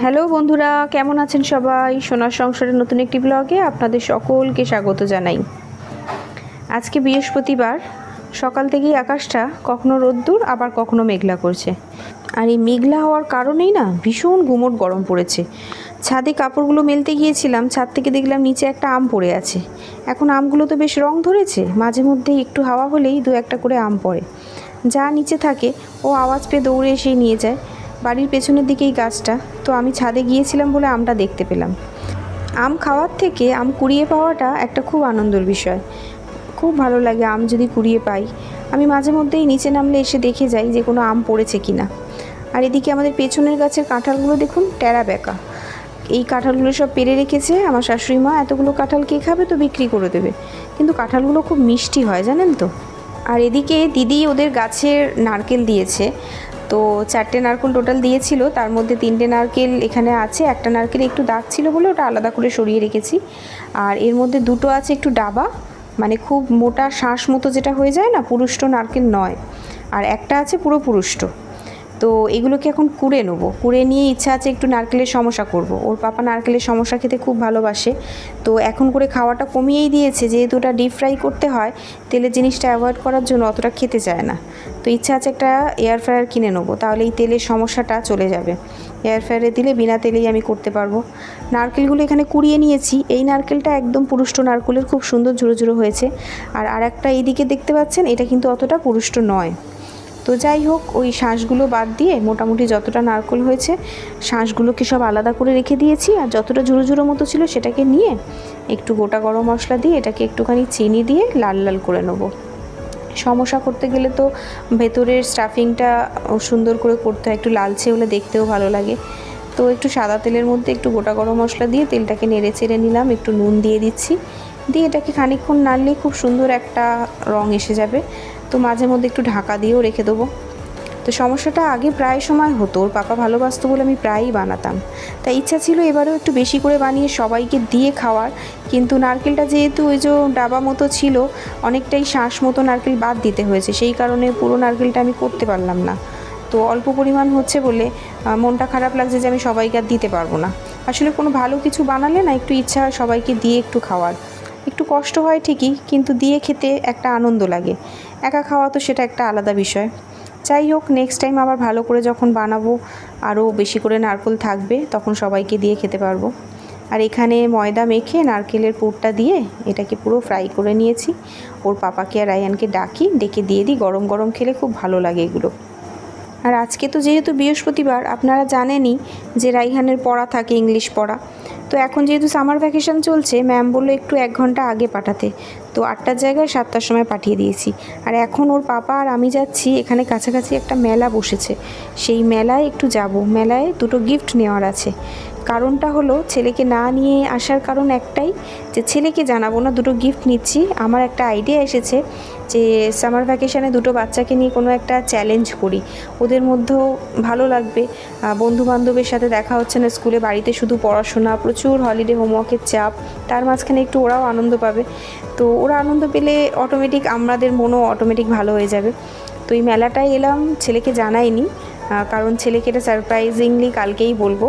Hello বন্ধুরা, কেমন আছেন সবাই? সোনার সংসারের নতুন একটি ব্লগে আপনাদের সকলকে স্বাগত জানাই। আজকে বৃহস্পতিবার, সকাল থেকেই আকাশটা কখনো রোদ্দুর, আবার কখনো মেঘলা করছে। আর এই মেঘলা হওয়ার কারণেই না ভীষণ গুমোট গরম পড়েছে। ছাদে কাপড়গুলো মেলতে গিয়েছিলাম, ছাদ থেকে দেখলাম নিচে একটা আম পড়ে আছে। এখন আমগুলো তো বেশ রং ধরেছে, মাঝে মধ্যে একটু হাওয়া হলেই দু একটা করে আম পড়ে। যা নিচে থাকে, ও আওয়াজ পেয়ে দৌড়ে এসেই নিয়ে যায়। বাড়ির পেছনের দিকেই গাছটা, তো আমি ছাদে গিয়েছিলাম বলে আমটা দেখতে পেলাম। আম খাওয়ার থেকে আম কুড়িয়ে পাওয়াটা একটা খুব আনন্দের বিষয়। খুব ভালো লাগে আম যদি কুড়িয়ে পাই। আমি মাঝে মধ্যেই নিচে নামলে এসে দেখে যাই যে কোনো আম পড়েছে কিনা। আর এদিকে আমাদের পেছনের গাছের কাঁঠালগুলো দেখুন, টেরা বেঁকা। এই কাঁঠালগুলো সব পেরে রেখেছে, আমার শাশুড়ি মা এতগুলো কাঁঠাল কে খাবে তো বিক্রি করে দেবে। কিন্তু কাঁঠালগুলো খুব মিষ্টি হয়, জানেন তো? আর এদিকে দিদি ওদের গাছের নারকেল দিয়েছে। তো চারটে নারকেল টোটাল দিয়েছিল, তার মধ্যে তিনটে নারকেল এখানে আছে, একটা নারকেল একটু দাগ ছিল বলে ওটা আলাদা করে সরিয়ে রেখেছি। আর এর মধ্যে দুটো আছে একটু ডাবা মানে খুব মোটা শাঁস মতো যেটা হয়ে যায় না, পুরুষ্ট নারকেল নয়। আর একটা আছে পুরো পুরুষ্ট। তো এগুলোকে এখন কুড়ে নেব। কুড়ে নিয়ে ইচ্ছা আছে একটু নারকেলের সমস্যা করব। ওর পাপা নারকেলের সমস্যা খেতে খুব ভালোবাসে। তো এখন করে খাওয়াটা কমিয়েই দিয়েছে। যেহেতু ওটা ডিপ ফ্রাই করতে হয়, তেলের জিনিসটা অ্যাভয়েড করার জন্য অতটা খেতে চায় না। তো ইচ্ছা আছে একটা এয়ার ফ্রায়ার কিনে নেব। তাহলে এই তেলের সমস্যাটা চলে যাবে। এয়ার ফ্রায়ারে দিলে বিনা তেলেই আমি করতে পারব। নারকেলগুলো এখানে কুড়িয়ে নিয়েছি। এই নারকেলটা একদম পুরুষ্ট নারকেলের খুব সুন্দর ঝুড়ো ঝুড়ো হয়েছে। আর আরেকটা এইদিকে দেখতে পাচ্ছেন, এটা কিন্তু অতটা পুরুষ্ট নয়। তো যাই হোক, ওই শাঁসগুলো বাদ দিয়ে মোটামুটি যতটা নারকল হয়েছে, শাঁসগুলোকে সব আলাদা করে রেখে দিয়েছি। আর যতটা ঝুড়ো ঝুড়ো মতো ছিল সেটাকে নিয়ে একটু গোটা গরম মশলা দিয়ে এটাকে একটুখানি চিনি দিয়ে লাল লাল করে নেব। সমস্যা করতে গেলে তো ভেতরের স্টাফিংটা সুন্দর করে করতে হয়, একটু লালচে হলে দেখতেও ভালো লাগে। তো একটু সাদা তেলের মধ্যে একটু গোটা গরম মশলা দিয়ে তেলটাকে নেড়ে চেড়ে নিলাম, একটু নুন দিয়ে দিচ্ছি। দিয়ে এটাকে খানিকক্ষণ নাড়লে খুব সুন্দর একটা রং এসে যাবে। তো মাঝে মধ্যে একটু ঢাকা দিয়েও রেখে দেবো। তো সমস্যাটা আগে প্রায় সময় হতো, ওর পাপা ভালোবাসতো বলে আমি প্রায়ই বানাতাম। তাই ইচ্ছা ছিল এবারেও একটু বেশি করে বানিয়ে সবাইকে দিয়ে খাওয়ার, কিন্তু নারকেলটা যেহেতু ওই যে ডাবা মতো ছিল, অনেকটাই শ্বাস মতো নারকেল বাদ দিতে হয়েছে, সেই কারণে পুরো নারকেলটা আমি করতে পারলাম না। তো অল্প পরিমাণ হচ্ছে বলে মনটা খারাপ লাগছে যে আমি সবাইকে আর দিতে পারব না। আসলে কোনো ভালো কিছু বানালে না একটু ইচ্ছা সবাইকে দিয়ে একটু খাওয়ার। কষ্ট হয় ঠিকই, কিন্তু দিয়ে খেতে একটা আনন্দ লাগে। একা খাওয়া তো সেটা একটা আলাদা বিষয়। যাই হোক নেক্সট টাইম আবার ভালো করে যখন বানাবো, আরও বেশি করে নারকেল থাকবে, তখন সবাইকে দিয়ে খেতে পারব। আর এখানে ময়দা মেখে নারকেলের পুরটা দিয়ে এটাকে পুরো ফ্রাই করে নিয়েছি। ওর পাপাকে আর রায়ানকে ডাকি, ডেকে দিয়ে দিই, গরম গরম খেলে খুব ভালো লাগে এগুলো। আর আজকে তো যেহেতু বৃহস্পতিবার, আপনারা জানেনই যে রাইহানের পড়া থাকে ইংলিশ পড়া। তো এখন যেহেতু সামার ভ্যাকেশন চলছে ম্যাম বলল একটু এক ঘণ্টা আগে পাঠাতে। তো আটটার জায়গায় সাতটার সময় পাঠিয়ে দিয়েছি। আর এখন ওর পাপা আর আমি যাচ্ছি, এখানে কাছাকাছি একটা মেলা বসেছে। সেই মেলায় একটু যাব। মেলায় দুটো গিফট নেওয়ার আছে। কারণটা হলো, ছেলেকে না নিয়ে আসার কারণ একটাই, যে ছেলেকে জানাব না, দুটো গিফট নিচ্ছি। আমার একটা আইডিয়া এসেছে যে সামার ভ্যাকেশানে দুটো বাচ্চাকে নিয়ে কোনো একটা চ্যালেঞ্জ করি। ওদের মধ্যেও ভালো লাগবে। বন্ধু বান্ধবের সাথে দেখা হচ্ছে না স্কুলে, বাড়িতে শুধু পড়াশোনা, প্রচুর হলিডে হোমওয়ার্কের চাপ। তার মাঝখানে একটু ওরাও আনন্দ পাবে। তো ওরা আনন্দ পেলে অটোমেটিক আমাদের মনও অটোমেটিক ভালো হয়ে যাবে। তো এই মেলাটায় এলাম, ছেলেকে জানাইনি কারণ ছেলেকে এটা সারপ্রাইজিংলি কালকেই বলব।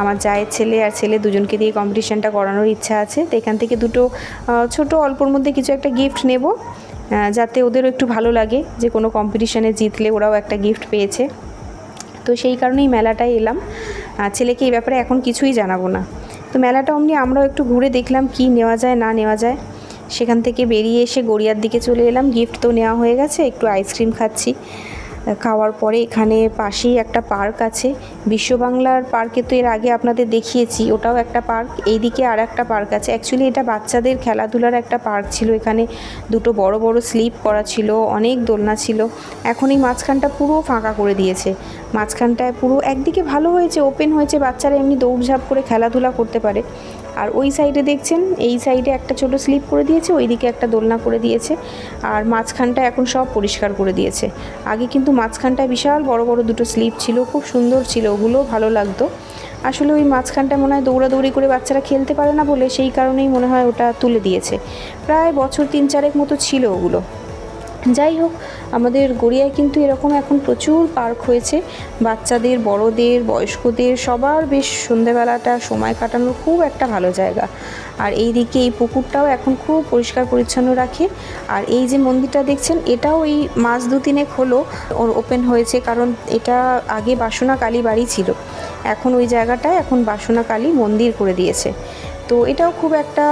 আমার জায়ের ছেলে আর ছেলে দুজনকে দিয়ে কম্পিটিশানটা করানোর ইচ্ছা আছে। তো এখান থেকে দুটো ছোট অল্পর মধ্যে কিছু একটা গিফট নেব। যাতে ওদেরও একটু ভালো লাগে যে কোনো কম্পিটিশানে জিতলে ওরাও একটা গিফট পেয়েছে। তো সেই কারণেই মেলাটায় এলাম। ছেলেকে এই ব্যাপারে এখন কিছুই জানাব না। তো মেলাটা অমনি আমরাও একটু ঘুরে দেখলাম কি নেওয়া যায়, না নেওয়া যায়। সেখান থেকে বেরিয়ে এসে গড়িয়ার দিকে চলে এলাম। গিফট তো নেওয়া হয়ে গেছে, একটু আইসক্রিম খাচ্ছি। খাওয়ার পরে এখানে পাশেই একটা পার্ক আছে। বিশ্ববাংলার পার্কে তো এর আগে আপনাদের দেখিয়েছি, ওটাও একটা পার্ক। এইদিকে আর একটা পার্ক আছে। অ্যাকচুয়ালি এটা বাচ্চাদের খেলাধুলার একটা পার্ক ছিল। এখানে দুটো বড় বড় স্লিপ করা ছিল, অনেক দোলনা ছিল। এখন এই মাঝখানটা পুরো ফাঁকা করে দিয়েছে। মাঝখানটায় পুরো একদিকে ভালো হয়েছে, ওপেন হয়েছে, বাচ্চারা এমনি দৌড়ঝাঁপ করে খেলাধুলা করতে পারে। আর ওই সাইডে দেখছেন, এই সাইডে একটা ছোট স্লিপ করে দিয়েছে, ওইদিকে একটা দোলনা করে দিয়েছে আর মাঝখানটা এখন সব পরিষ্কার করে দিয়েছে। আগে কিন্তু মাঝখানটায় বিশাল বড় বড় দুটো স্লিপ ছিল, খুব সুন্দর ছিল, ওগুলো ভালো লাগতো। আসলে ওই মাঝখানটা মনে হয় দৌড়াদৌড়ি করে বাচ্চারা খেলতে পারে না বলে সেই কারণেই মনে হয় ওটা তুলে দিয়েছে। প্রায় বছর তিন চারেক মতো ছিল ওগুলো। যাই হোক আমাদের গড়িয়ায় কিন্তু এরকম এখন প্রচুর পার্ক হয়েছে। বাচ্চাদের, বড়দের, বয়স্কদের সবার বেশ সন্ধেবেলাটা সময় কাটানোর খুব একটা ভালো জায়গা। আর এই দিকে এই পুকুরটাও এখন খুব পরিষ্কার পরিচ্ছন্ন রাখে। আর এই যে মন্দিরটা দেখছেন, এটাও এই মাস দু তিনেক হলো ওর ওপেন হয়েছে কারণ এটা আগে বাসনা কালী বাড়ি ছিল। এখন ওই জায়গাটায় এখন বাসনা কালী মন্দির করে দিয়েছে। তো এটাও খুব একটা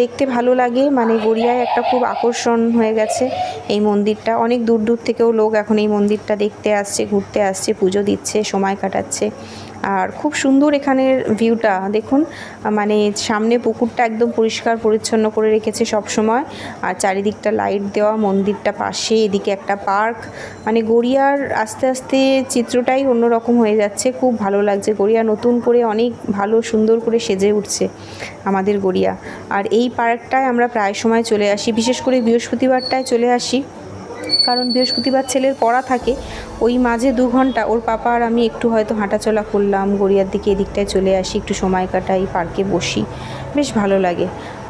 দেখতে ভালো লাগে। মানে গড়িয়ায় একটা খুব আকর্ষণ হয়ে গেছে এই মন্দিরটা। অনেক দূর দূর দূর থেকেও লোক এখন এই মন্দিরটা দেখতে আসছে, ঘুরতে আসছে, পুজো দিচ্ছে, সময় কাটাচ্ছে। আর খুব সুন্দর এখানের ভিউটা দেখুন মানে সামনে পুকুরটা একদম পরিষ্কার, পরিচ্ছন্ন করে রেখেছে সব সময় আর চারিদিকটা লাইট দেওয়া, মন্দিরটা পাশে, এদিকে একটা পার্ক মানে গড়িয়ার আস্তে আস্তে চিত্রটাই অন্যরকম হয়ে যাচ্ছে। খুব ভালো লাগছে, গড়িয়া নতুন করে অনেক ভালো, সুন্দর করে সেজে উঠছে আমাদের গড়িয়া। আর এই পার্কটায় আমরা প্রায় সময় চলে আসি, বিশেষ করে বৃহস্পতিবারটায় চলে আসি। কারণ বৃহস্পতিবার ছেলের পড়া থাকে, ওই মাঝে দু ঘণ্টা। ওর পাপা আর আমি একটু হয়তো হাঁটাচলা করলাম, গড়িয়ার দিকে এদিকটায় চলে আসি, একটু সময় কাটাই, পার্কে বসি। বেশ ভালো লাগে।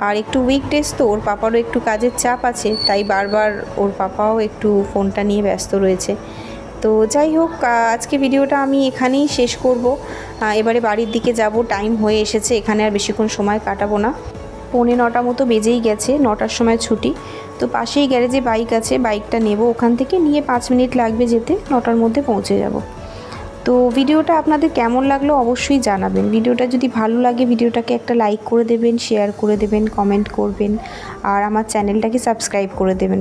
আর একটু উইকডেজ তো, ওর পাপারও একটু কাজের চাপ আছে, তাই বারবার ওর পাপাও একটু ফোনটা নিয়ে ব্যস্ত রয়েছে। তো যাই হোক আজকে ভিডিওটা আমি এখানেই শেষ করব। এবারে বাড়ির দিকে যাব টাইম হয়ে এসেছে, এখানে আর বেশিক্ষণ সময় কাটাবো না। পৌনে নটা মতো বেজেই গেছে, নটার সময় ছুটি। তো পাশেই গ্যারেজে বাইক আছে, বাইকটা নেব ওখান থেকে, নিয়ে পাঁচ মিনিট লাগবে যেতে, নটার মধ্যে পৌঁছে যাব। তো ভিডিওটা আপনাদের কেমন লাগল অবশ্যই জানাবেন। ভিডিওটা যদি ভালো লাগে, ভিডিওটাকে একটা লাইক করে দেবেন শেয়ার করে দেবেন কমেন্ট করবেন, আর আমার চ্যানেলটাকে সাবস্ক্রাইব করে দেবেন।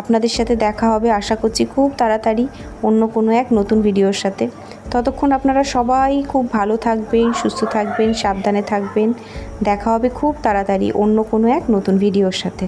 আপনাদের সাথে দেখা হবে, আশা করছি খুব তাড়াতাড়ি অন্য কোনো এক নতুন ভিডিওর সাথে। ততক্ষণ আপনারা সবাই খুব ভালো থাকবেন, সুস্থ থাকবেন, সাবধানে থাকবেন। দেখা হবে খুব তাড়াতাড়ি অন্য কোনো এক নতুন ভিডিওর সাথে।